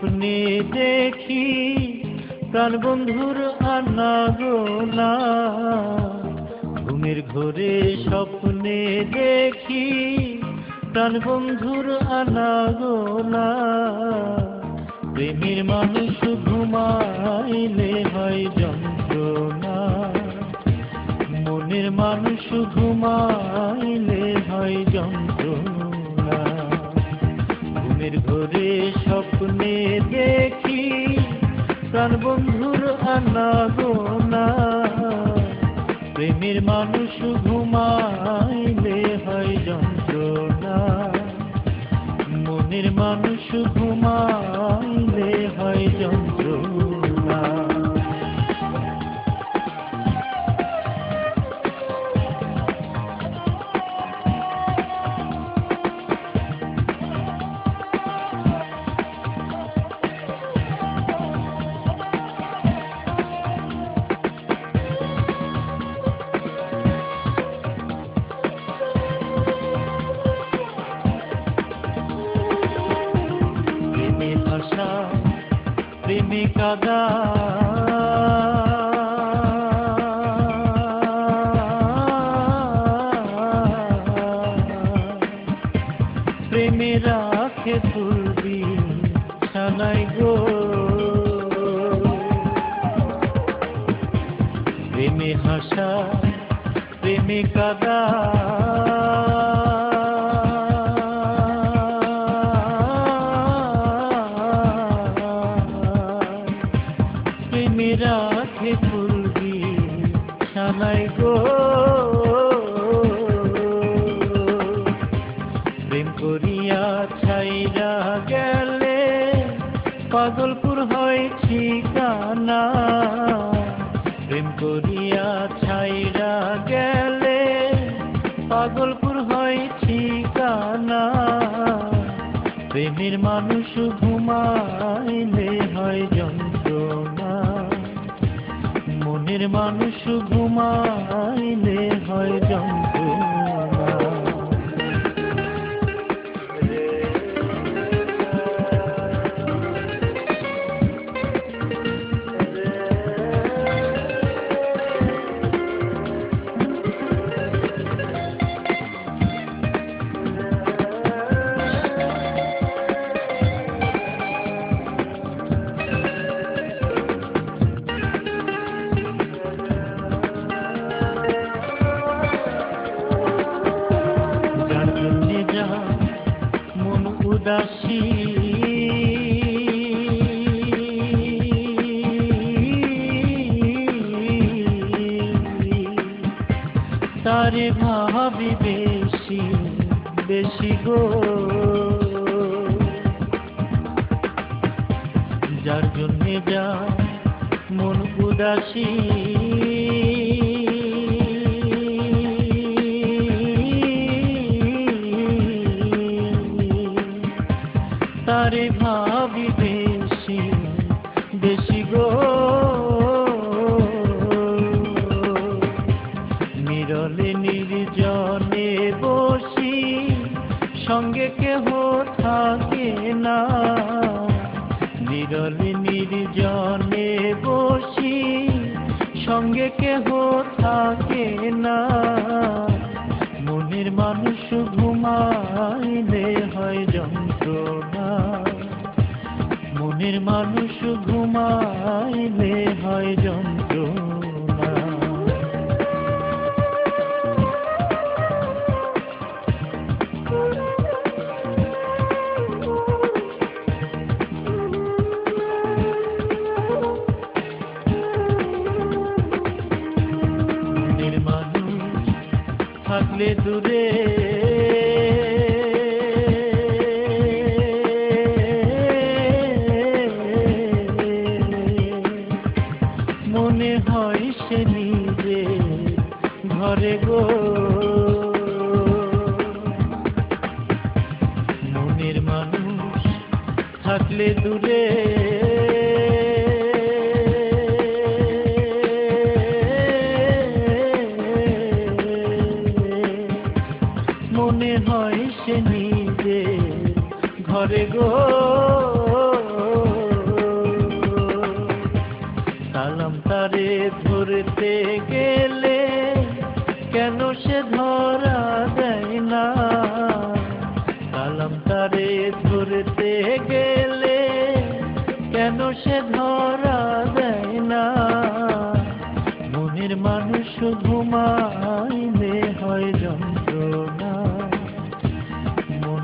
স্বপ্নে দেখি প্রাণ বন্ধুর আনা গোনা ঘুমের ঘরে স্বপ্নে দেখি প্রাণ বন্ধুর আনা গোনা প্রেমের মানুষ ঘুমাইলে হয় যন্ত্রণা। মনের মানুষ ঘুমাইলে হয় যন্ত্রণা। ঘুমের ঘরে স্বপ্নে প্রাণ বন্ধুর আনা গোনা প্রেমের মানুষ ঘুমাইলে হয় যন্ত্রণা। মনের মানুষ ঘুমাইলে হয় যন্ত্রণা। কাদা প্রেমে রাখে তুলবি ছানাই গো। প্রেমে হাসা প্রেমে কাদা। করিয়া ছাইরা গেলে পাগলপুর হয় ঠিকানা। প্রেমের মানুষ ঘুমাইলে হয় যন্ত্রণা। মনের মানুষ ঘুমাইলে হয় যন্ত্রণা। তারে ভাবি বেশি বেশি গো। যার জন্যে যা মন উদাসী। তারে ভাবি সঙ্গে কেহ থাকে না। নিরলে নির্জনে বসি, সঙ্গে কেহ থাকে না। মনের মানুষ ঘুমাইলে হয় যন্ত্রণা। মনের মানুষ ঘুমাইলে হয় যন্ত্রণা। থাকলে দূরে। মনে হয় সে নিজে ঘরে গো। মনের মানুষ থাকলে দূরে। যাবে গো। সালাম তারে ধরতে গেলে কেন সে ধরা দেয় না? সালাম তারে ধরতে গেলে কেন সে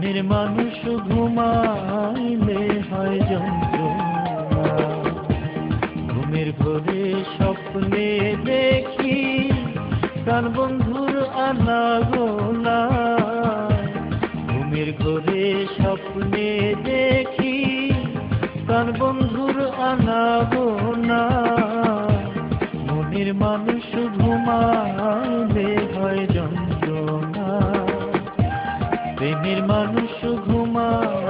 মনের মানুষ ঘুমাইলে হয় যন্ত্রণা। ঘুমের ঘরে স্বপ্নে দেখি প্রাণ বন্ধুর আনাগোনা। ঘুমের ঘরে স্বপ্নে দেখি প্রাণ বন্ধুর আনাগোনা। মনের মানুষ ঘুমাইলে হয় যন্ত্রণা। প্রেমের মানুষ ঘুমায়